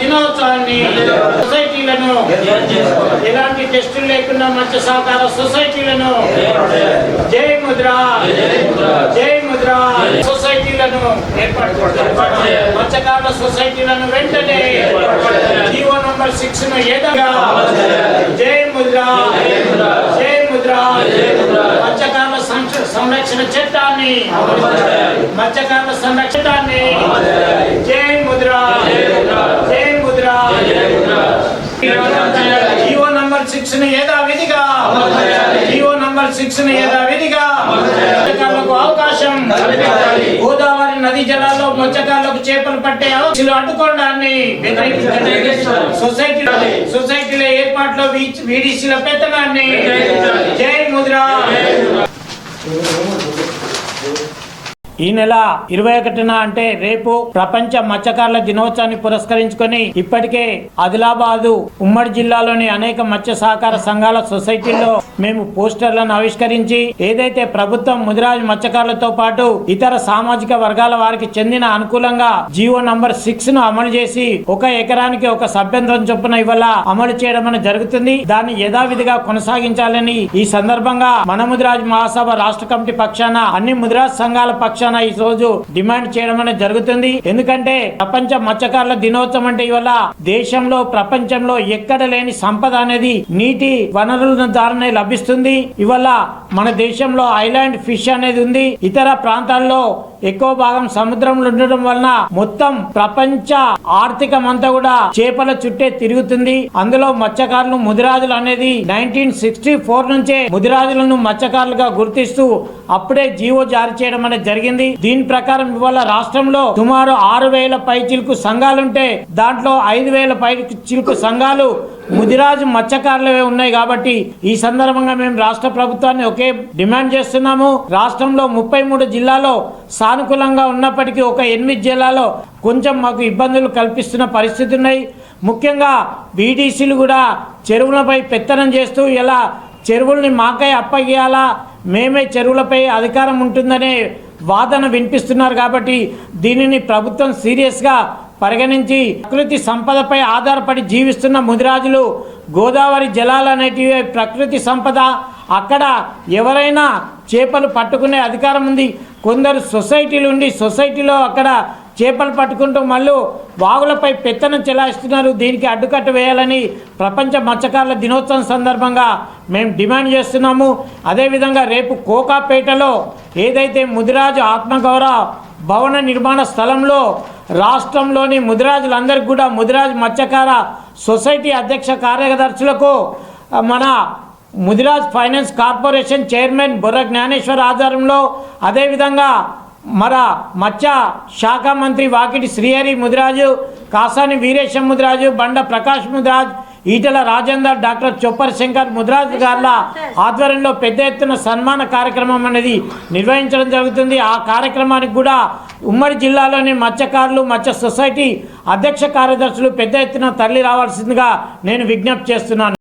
దినోత్సవాన్ని సొసైటీలను ఎలాంటి టెస్టులు లేకుండా మంచి సహకార సొసైటీలను జై ముద్ర జై ముద్ర. సొసైటీలను ఏర్పాటు మత్స్యకారుల సొసైటీలను వెంటనే జీవో నంబర్ సిక్స్ను ఏదగా జై ముద్ర జై ముద్ర. మత్స్యకారుల సంరక్షణ చట్టాన్ని మత్స్యకారుల సంరక్షణాన్ని జై ముద్ర జై ముద్ర జీవో నంబర్ సిక్స్ని యథావిధిగా. జీవో నంబర్ సిక్స్ని యథావిధిగా అవకాశం. గోదావరి నది జలాల్లో మత్స్యకారులకు చేపలు పట్టే అడ్డుకోవడాన్ని సొసైటీ సొసైటీల ఏర్పాట్లో వీడిసిల పెత్తనాన్ని. జై ముద్ర. ఈ నెల ఇరవై ఒకటిన అంటే రేపు ప్రపంచ మత్స్యకారుల దినోత్సవాన్ని పురస్కరించుకొని ఇప్పటికే ఆదిలాబాదు ఉమ్మడి జిల్లాలోని అనేక మత్స్య సహకార సంఘాల సొసైటీల్లో మేము పోస్టర్లను ఆవిష్కరించి ఏదైతే ప్రభుత్వం ముదిరాజ్ మత్స్యకారులతో పాటు ఇతర సామాజిక వర్గాల వారికి చెందిన అనుకూలంగా జియో నంబర్ సిక్స్ను అమలు చేసి ఒక ఎకరానికి ఒక సభ్యంత్రం చొప్పున ఇవ్వాల అమలు చేయడం జరుగుతుంది. దాన్ని యథావిధిగా కొనసాగించాలని ఈ సందర్భంగా మన ముదిరాజ్ మహాసభ రాష్ట్ర కమిటీ పక్షాన అన్ని ముదిరాజ్ సంఘాల పక్షాన ఈ రోజు డిమాండ్ చేయడం అనేది జరుగుతుంది. ఎందుకంటే ప్రపంచ మత్స్యకారుల దినోత్సవం అంటే ఇవాళ దేశంలో ప్రపంచంలో ఎక్కడ లేని సంపద అనేది నీటి వనరుల ద్వారానే లభిస్తుంది. ఇవాళ మన దేశంలో ఐలాండ్ ఫిష్ అనేది ఉంది. ఇతర ప్రాంతాల్లో ఎక్కువ భాగం సముద్రంలో ఉండడం వలన మొత్తం ప్రపంచ ఆర్థికం అంతా కూడా చేపల చుట్టే తిరుగుతుంది. అందులో మత్స్యకారులు ముదిరాజులు అనేది నైన్టీన్ సిక్స్టీ ఫోర్ నుంచే ముదిరాజులను మత్స్యకారులుగా గుర్తిస్తూ అప్పుడే జీవో జారీ చేయడం అనేది జరిగింది. దీని ప్రకారం ఇవాళ రాష్ట్రంలో సుమారు ఆరు వేల పై చిలుకు సంఘాలుంటే దాంట్లో ఐదు వేల పై చిలుకు సంఘాలు ముదిరాజు మత్స్యకారులవే ఉన్నాయి కాబట్టి ఈ సందర్భంగా మేము రాష్ట్ర ప్రభుత్వాన్ని ఒకే డిమాండ్ చేస్తున్నాము. రాష్ట్రంలో ముప్పై మూడు జిల్లాలో సానుకూలంగా ఉన్నప్పటికీ ఒక ఎనిమిది జిల్లాలో కొంచెం మాకు ఇబ్బందులు కల్పిస్తున్న పరిస్థితి ఉన్నాయి. ముఖ్యంగా బీడీసీలు కూడా చెరువులపై పెత్తనం చేస్తూ ఇలా చెరువుల్ని మాకై అప్పగేయాలా మేమే చెరువులపై అధికారం ఉంటుందనే వాదన వినిపిస్తున్నారు కాబట్టి దీనిని ప్రభుత్వం సీరియస్గా పరిగణించి ప్రకృతి సంపదపై ఆధారపడి జీవిస్తున్న ముదిరాజులు గోదావరి జలాలనేటివి ప్రకృతి సంపద. అక్కడ ఎవరైనా చేపలు పట్టుకునే అధికారం ఉంది. కొందరు సొసైటీలు ఉండి సొసైటీలో అక్కడ చేపలు పట్టుకుంటూ మళ్ళీ వాగులపై పెత్తనం చెలాయిస్తున్నారు. దీనికి అడ్డుకట్ట వేయాలని ప్రపంచ మత్స్యకారుల దినోత్సవం సందర్భంగా మేము డిమాండ్ చేస్తున్నాము. అదేవిధంగా రేపు కోకాపేటలో ఏదైతే ముదిరాజు ఆత్మగౌరవ భవన నిర్మాణ స్థలంలో రాష్ట్రంలోని ముదిరాజులందరికీ కూడా ముదిరాజు మత్స్యకార సొసైటీ అధ్యక్ష కార్యదర్శులకు మన ముదిరాజ్ ఫైనాన్స్ కార్పొరేషన్ చైర్మన్ బుర్ర జ్ఞానేశ్వర్ ఆధ్వర్యంలో అదేవిధంగా మన మత్స్య శాఖ మంత్రి వాకిటి శ్రీహరి ముదిరాజు కాసాని వీరేశం ముదిరాజు బండ ప్రకాష్ ముదిరాజ్ ఈటల రాజేందర్ డాక్టర్ చొప్పర్ శంకర్ ముద్రాజ్ గార్ల ఆధ్వర్యంలో పెద్ద ఎత్తున సన్మాన కార్యక్రమం అనేది నిర్వహించడం జరుగుతుంది. ఆ కార్యక్రమానికి కూడా ఉమ్మడి జిల్లాలోని మత్స్యకారులు మత్స్య సొసైటీ అధ్యక్ష కార్యదర్శులు పెద్ద ఎత్తున తరలి రావాల్సిందిగా నేను విజ్ఞప్తి చేస్తున్నాను.